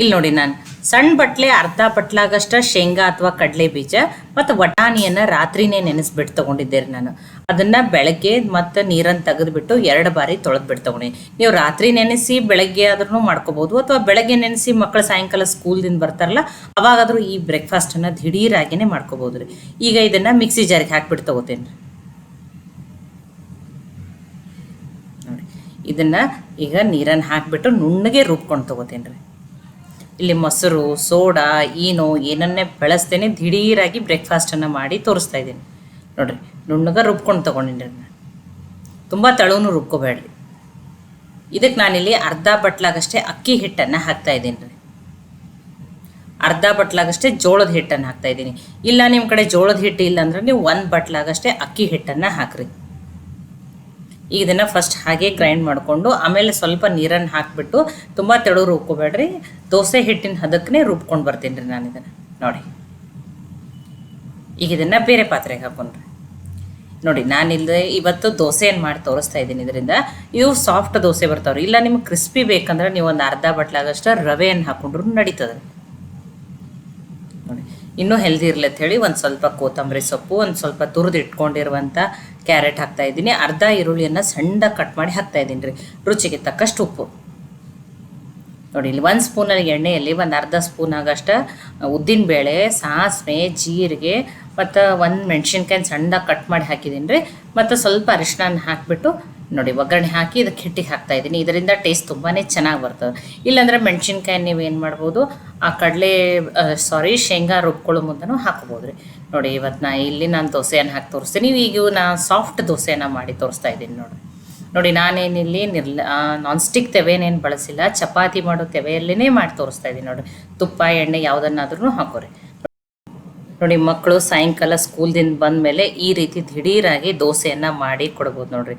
ಇಲ್ಲಿ ನೋಡಿ ನಾನು ಸಣ್ಣ ಬಟ್ಲೆ, ಅರ್ಧ ಬಟ್ಲಾಗಷ್ಟ ಶೇಂಗಾ ಅಥವಾ ಕಡಲೆ ಬೀಜ ಮತ್ತು ವಟಾಣಿಯನ್ನ ರಾತ್ರಿನೇ ನೆನೆಸ್ಬಿಟ್ಟು ತೊಗೊಂಡಿದ್ದೆ ರೀ ನಾನು. ಅದನ್ನ ಬೆಳಗ್ಗೆ ಮತ್ತು ನೀರನ್ನು ತೆಗೆದುಬಿಟ್ಟು ಎರಡು ಬಾರಿ ತೊಳೆದ್ಬಿಟ್ಟು ತಗೊಂಡಿ. ನೀವು ರಾತ್ರಿ ನೆನೆಸಿ ಬೆಳಗ್ಗೆ ಆದ್ರೂ ಮಾಡ್ಕೋಬೋದು ಅಥವಾ ಬೆಳಗ್ಗೆ ನೆನೆಸಿ ಮಕ್ಕಳು ಸಾಯಂಕಾಲ ಸ್ಕೂಲ್ದಿಂದ ಬರ್ತಾರಲ್ಲ, ಅವಾಗಾದರೂ ಈ ಬ್ರೇಕ್ಫಾಸ್ಟನ್ನು ದಿಢೀರಾಗಿನೇ ಮಾಡ್ಕೋಬಹುದು ರೀ. ಈಗ ಇದನ್ನ ಮಿಕ್ಸಿ ಜಾರಿಗೆ ಹಾಕ್ಬಿಟ್ಟು ತಗೋತೇನೆ. ನೋಡಿ, ಇದನ್ನ ಈಗ ನೀರನ್ನು ಹಾಕಿಬಿಟ್ಟು ನುಣ್ಣಗೆ ರುಬ್ಕೊಂಡು ತಗೋತೇನೆ ರೀ. ಇಲ್ಲಿ ಮೊಸರು, ಸೋಡಾ, ಈನೋ ಏನನ್ನೇ ಬೆಳೆಸ್ತೇನೆ, ದಿಢೀರಾಗಿ ಬ್ರೇಕ್ಫಾಸ್ಟನ್ನು ಮಾಡಿ ತೋರಿಸ್ತಾ ಇದ್ದೀನಿ. ನೋಡ್ರಿ, ನುಣ್ಣಗ ರುಬ್ಕೊಂಡು ತೊಗೊಂಡಿನಿ ನಾನು ತುಂಬ ತಳುನು ರುಬ್ಕೋಬೇಡ್ರಿ. ಇದಕ್ಕೆ ನಾನಿಲ್ಲಿ ಅರ್ಧ ಬಟ್ಲಾಗಷ್ಟೇ ಅಕ್ಕಿ ಹಿಟ್ಟನ್ನು ಹಾಕ್ತಾ ಇದ್ದೀನಿ ರೀ. ಅರ್ಧ ಬಟ್ಲಾಗಷ್ಟೇ ಜೋಳದ ಹಿಟ್ಟನ್ನು ಹಾಕ್ತಾ ಇದ್ದೀನಿ. ಇಲ್ಲ ನಿಮ್ಮ ಕಡೆ ಜೋಳದ ಹಿಟ್ಟು ಇಲ್ಲ ಅಂದ್ರೆ ನೀವು ಒಂದು ಬಟ್ಲಾಗಷ್ಟೇ ಅಕ್ಕಿ ಹಿಟ್ಟನ್ನು ಹಾಕ್ರಿ. ಇದನ್ನು ಫಸ್ಟ್ ಹಾಗೆ ಗ್ರೈಂಡ್ ಮಾಡಿಕೊಂಡು, ಆಮೇಲೆ ಸ್ವಲ್ಪ ನೀರನ್ನು ಹಾಕಿಬಿಟ್ಟು ತುಂಬ ತೆಳು ರುಬ್ಕೋಬೇಡ್ರಿ ದೋಸೆ ಹಿಟ್ಟಿನ ಹದಕ್ಕೇ ರುಬ್ಕೊಂಡು ಬರ್ತೀನಿ ರೀ ನಾನು ಇದನ್ನು. ನೋಡಿ. ಈಗ ಇದನ್ನು ಬೇರೆ ಪಾತ್ರೆಗೆ ಹಾಕೊಂಡ್ರಿ. ನೋಡಿ ನಾನಿಲ್ಲದೆ ಇವತ್ತು ದೋಸೆಯನ್ನು ಮಾಡಿ ತೋರಿಸ್ತಾ ಇದ್ದೀನಿ ಇದರಿಂದ. ಇವು ಸಾಫ್ಟ್ ದೋಸೆ ಬರ್ತಾವ್ರಿ. ಇಲ್ಲ, ನಿಮ್ಗೆ ಕ್ರಿಸ್ಪಿ ಬೇಕಂದ್ರೆ ನೀವು ಒಂದು ಅರ್ಧ ಬಟ್ಲಾಗಷ್ಟು ರವೆಯನ್ನು ಹಾಕೊಂಡ್ರು ನಡೀತದೆ ನೋಡಿ ಇನ್ನೂ ಹೆಲ್ದಿ ಇರಲಿ ಅಂತ ಹೇಳಿ ಒಂದು ಸ್ವಲ್ಪ ಕೊತ್ತಂಬರಿ ಸೊಪ್ಪು, ಒಂದು ಸ್ವಲ್ಪ ತುರಿದು ಇಟ್ಕೊಂಡಿರುವಂಥ ಕ್ಯಾರೆಟ್ ಹಾಕ್ತಾ ಇದ್ದೀನಿ. ಅರ್ಧ ಈರುಳ್ಳಿಯನ್ನು ಸಣ್ಣ ಕಟ್ ಮಾಡಿ ಹಾಕ್ತಾ ಇದ್ದೀನಿ ರೀ. ರುಚಿಗೆ ತಕ್ಕಷ್ಟು ಉಪ್ಪು. ನೋಡಿ, ಇಲ್ಲಿ ಒಂದು ಸ್ಪೂನಲ್ಲಿ ಎಣ್ಣೆಯಲ್ಲಿ ಒಂದು ಅರ್ಧ ಸ್ಪೂನ್ ಆಗಷ್ಟು ಉದ್ದಿನಬೇಳೆ ಸಾಸಿವೆ, ಜೀರಿಗೆ ಮತ್ತು ಒಂದು ಮೆಣಸಿನ್ಕಾಯಿ ಸಣ್ಣ ಕಟ್ ಮಾಡಿ ಹಾಕಿದ್ದೀನಿ ರೀ. ಮತ್ತು ಸ್ವಲ್ಪ ಅರಿಶಿನ ಹಾಕಿಬಿಟ್ಟು ನೋಡಿ, ಒಗ್ಗರಣೆ ಹಾಕಿ ಇದಕ್ಕೆ ಹಿಟ್ಟಿಗೆ ಹಾಕ್ತಾ ಇದ್ದೀನಿ. ಇದರಿಂದ ಟೇಸ್ಟ್ ತುಂಬಾ ಚೆನ್ನಾಗಿ ಬರ್ತದೆ. ಇಲ್ಲಾಂದ್ರೆ ಮೆಣಸಿನ್ಕಾಯಿ ನೀವು ಏನು ಮಾಡ್ಬೋದು, ಆ ಕಡಲೆ ಸಾರಿ ಶೇಂಗಾ ರುಬ್ಕೊಳ್ಳೋ ಮುಂದನೂ ಹಾಕ್ಬೋದು ರೀ. ನೋಡಿ, ಇವತ್ತು ನಾ ಇಲ್ಲಿ ನಾನು ದೋಸೆಯನ್ನು ಹಾಕಿ ತೋರಿಸ್ತೀನಿ. ಈಗ ನಾ ಸಾಫ್ಟ್ ದೋಸೆಯನ್ನು ಮಾಡಿ ತೋರಿಸ್ತಾ ಇದ್ದೀನಿ ನೋಡಿ. ನೋಡಿ ನಾನೇನಿಲ್ಲಿ ನಿರ್ಲ ನಾನ್ ಸ್ಟಿಕ್ ತೆವೆನೇನು ಬಳಸಿಲ್ಲ. ಚಪಾತಿ ಮಾಡೋ ತೆವೆಯಲ್ಲೇ ಮಾಡಿ ತೋರಿಸ್ತಾ ಇದ್ದೀನಿ ನೋಡಿ. ತುಪ್ಪ, ಎಣ್ಣೆ ಯಾವುದನ್ನಾದ್ರೂ ಹಾಕೋರಿ. ನೋಡಿ ಮಕ್ಕಳು ಸಾಯಂಕಾಲ ಸ್ಕೂಲ್ದಿಂದ ಬಂದ ಮೇಲೆ ಈ ರೀತಿ ದಿಢೀರಾಗಿ ದೋಸೆಯನ್ನು ಮಾಡಿ ಕೊಡ್ಬೋದು ನೋಡ್ರಿ.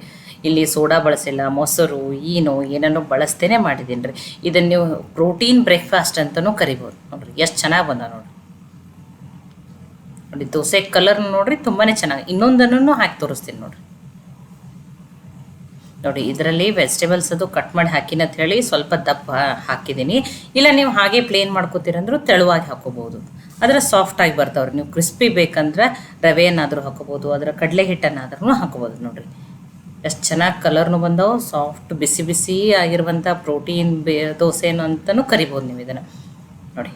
ಇಲ್ಲಿ ಸೋಡಾ ಬಳಸಿಲ್ಲ, ಮೊಸರು ಏನು ಏನನ್ನೋ ಬಳಸ್ತೇನೆ ಮಾಡಿದ್ದೀನಿ ರೀ ಇದನ್ನು ನೀವು ಪ್ರೋಟೀನ್ ಬ್ರೇಕ್ಫಾಸ್ಟ್ ಅಂತಲೂ ಕರಿಬೋದು. ನೋಡ್ರಿ, ಎಷ್ಟು ಚೆನ್ನಾಗಿ ಬಂದ ನೋಡ್ರಿ. ನೋಡಿ, ದೋಸೆ ಕಲರ್ ನೋಡ್ರಿ ತುಂಬಾ ಚೆನ್ನಾಗಿ, ಇನ್ನೊಂದನ್ನು ಹಾಕಿ ತೋರಿಸ್ತೀನಿ ನೋಡ್ರಿ. ನೋಡಿ, ಇದರಲ್ಲಿ ವೆಜಿಟೇಬಲ್ಸ್ ಅದು ಕಟ್ ಮಾಡಿ ಹಾಕಿನ ಅಂತ ಹೇಳಿ ಸ್ವಲ್ಪ ದಪ್ಪ ಹಾಕಿದ್ದೀನಿ ಇಲ್ಲ, ನೀವು ಹಾಗೆ ಪ್ಲೇನ್ ಮಾಡ್ಕೋತೀರಂದ್ರೂ ತೆಳುವಾಗಿ ಹಾಕೋಬೋದು ಅದರ ಸಾಫ್ಟಾಗಿ ಬರ್ತಾವ್ರಿ. ನೀವು ಕ್ರಿಸ್ಪಿ ಬೇಕಂದ್ರೆ ರವೆಯನ್ನಾದರೂ ಹಾಕೋಬೋದು ಅದರ ಕಡಲೆ ಹಿಟ್ಟನ್ನಾದ್ರೂ ಹಾಕೋಬೋದು ನೋಡ್ರಿ. ಎಷ್ಟು ಚೆನ್ನಾಗಿ ಕಲರ್ನು ಬಂದವು ಸಾಫ್ಟ್ ಬಿಸಿ ಬಿಸಿ ಆಗಿರುವಂಥ ಪ್ರೋಟೀನ್ ಬೇ ದೋಸೆನು ಅಂತಲೂ ಕರಿಬೋದು ನೀವು ಇದನ್ನು. ನೋಡಿ.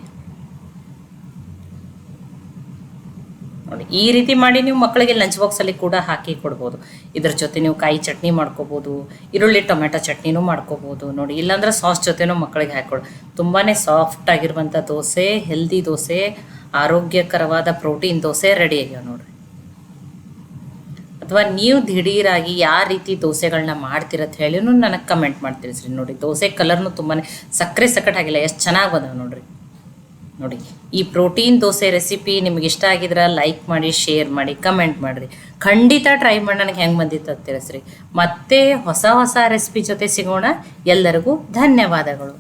ನೋಡಿ, ಈ ರೀತಿ ಮಾಡಿ ನೀವು ಮಕ್ಕಳಿಗೆ ಲಂಚ್ ಬಾಕ್ಸಲ್ಲಿ ಕೂಡ ಹಾಕಿ ಕೊಡ್ಬೋದು. ಇದ್ರ ಜೊತೆ ನೀವು ಕಾಯಿ ಚಟ್ನಿ ಮಾಡ್ಕೋಬೋದು, ಈರುಳ್ಳಿ ಟೊಮೆಟೊ ಚಟ್ನಿನೂ ಮಾಡ್ಕೋಬೋದು. ನೋಡಿ, ಇಲ್ಲಾಂದ್ರೆ ಸಾಸ್ ಜೊತೆನೂ ಮಕ್ಕಳಿಗೆ ಹಾಕೊಡು ತುಂಬಾ ಸಾಫ್ಟ್ ಆಗಿರುವಂಥ ದೋಸೆ ಹೆಲ್ದಿ ದೋಸೆ, ಆರೋಗ್ಯಕರವಾದ ಪ್ರೋಟೀನ್ ದೋಸೆ ರೆಡಿ ಆಗ್ಯಾವ ನೋಡ್ರಿ. ಅಥವಾ ನೀವು ದಿಢೀರಾಗಿ ಯಾವ ರೀತಿ ದೋಸೆಗಳನ್ನ ಮಾಡ್ತಿರತ್ತ ಹೇಳಿ ನನಗೆ ಕಮೆಂಟ್ ಮಾಡ್ತೀರಿ ನೋಡಿ. ದೋಸೆ ಕಲರ್ನು ತುಂಬಾ ಸಕ್ಕರೆ ಸಕ್ಕಟ್ಟಾಗಿಲ್ಲ ಎಷ್ಟು ಚೆನ್ನಾಗಿ ಬಂದವೆ ನೋಡ್ರಿ. ನೋಡಿ, ಈ ಪ್ರೋಟೀನ್ ದೋಸೆ ರೆಸಿಪಿ ನಿಮ್ಗೆ ಇಷ್ಟ ಆಗಿದ್ರೆ ಲೈಕ್ ಮಾಡಿ ಶೇರ್ ಮಾಡಿ ಕಮೆಂಟ್ ಮಾಡಿರಿ. ಖಂಡಿತ ಟ್ರೈ ಮಾಡಿ, ನನಗೆ ಹೆಂಗೆ ಬಂದಿತ್ತು ತಿಳಿಸ್ರಿ ಮತ್ತೆ ಹೊಸ ಹೊಸ ರೆಸಿಪಿ ಜೊತೆ ಸಿಗೋಣ. ಎಲ್ಲರಿಗೂ ಧನ್ಯವಾದಗಳು.